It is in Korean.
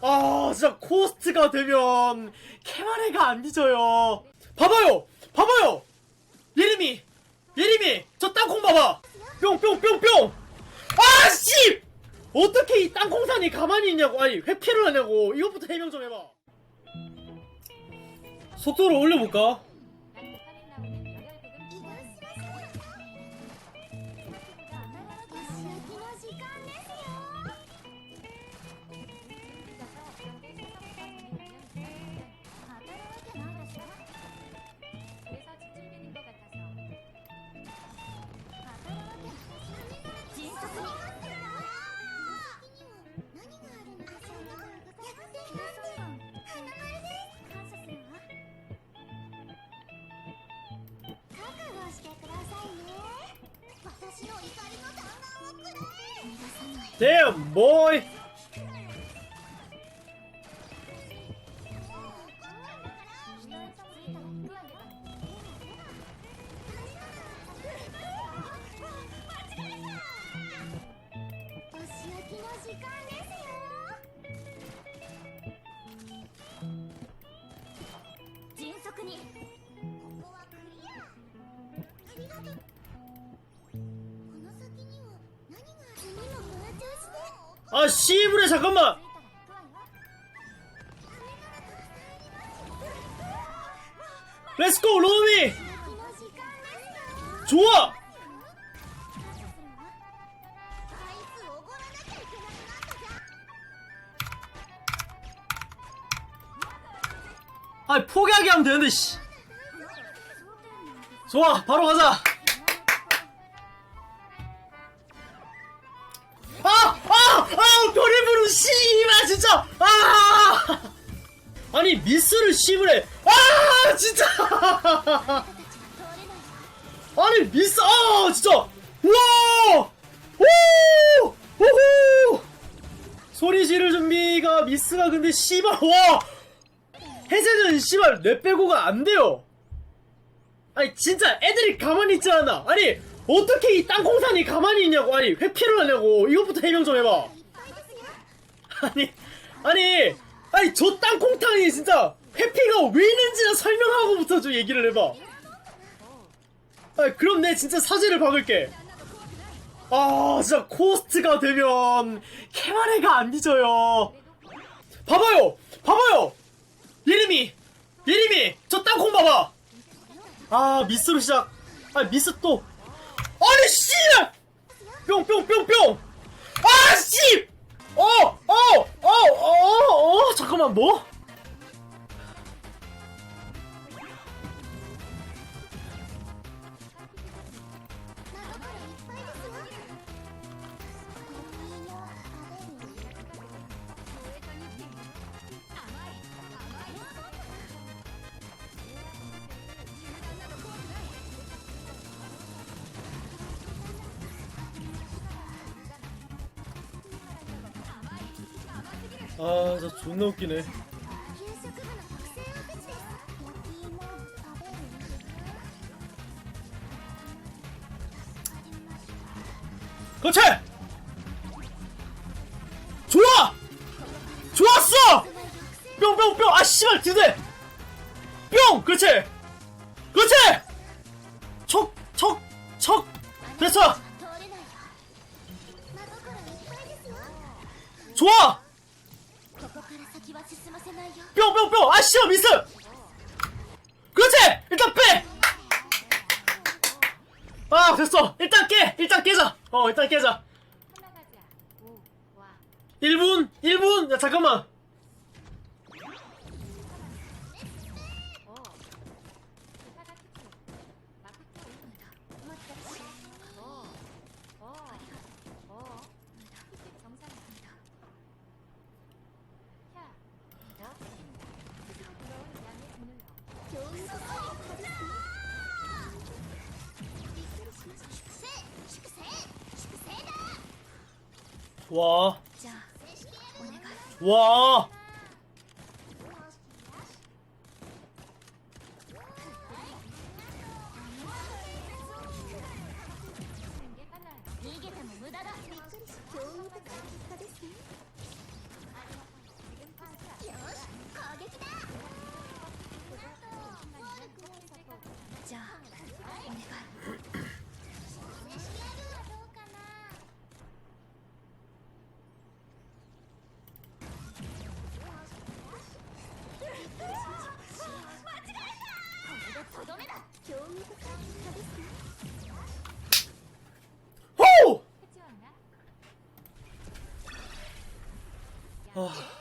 아 진짜 코스트가 되면 캐마레가 안 뒤져요. 봐봐요! 봐봐요! 예림이! 예림이! 저 땅콩 봐봐! 뿅뿅뿅뿅! 아씨! 어떻게 이 땅콩산이 가만히 있냐고? 아니 회피를 하냐고? 이것부터 해명 좀 해봐. 속도를 올려볼까? 許してくださいね私の怒りの弾丸をくらえ Damn, boy! 아 씨부레 잠깐만! 렛츠고 로미! 좋아! 아 포기하게 하면 되는데 씨. 좋아 바로 가자 진짜! 아! 아니 미스를 씹으래 아! 진짜! 아니 미스 아 진짜! 우와! 오! 오호! 소리 지를 준비가 미스가 근데 씨발 와! 해제는 씨발 뇌 빼고가 안 돼요 아니 진짜 애들이 가만히 있지 않아 아니 어떻게 이 땅콩산이 가만히 있냐고 아니 회피를 하냐고 이것부터 해명 좀 해봐 아니 아니 아니 저 땅콩탕이 진짜 회피가 왜 있는지나 설명하고부터 좀 얘기를 해봐. 아 그럼 내 진짜 사지를 박을게. 아 진짜 코스트가 되면 캐마레가 안 뒤져요. 봐봐요 봐봐요. 예림이 예림이 저 땅콩 봐봐. 아 미스로 시작. 아 미스 또. 아니 씨! 뿅뿅뿅뿅! 아 씨! 뭐? 아, 저 존나 웃기네. 그렇지! 좋아! 좋았어! 뿅뿅뿅! 아, 씨발, 드대! 뿅! 그렇지! 그렇지! 척, 척, 척! 됐어! 좋아! 뿅뿅뿅! 아, 씨발, 미스! 그렇지! 일단 빼! 아, 됐어! 일단 깨! 일단 깨자! 어, 일단 깨자. 1분? 1분? 야, 잠깐만! 와, じ 호! 아. 아.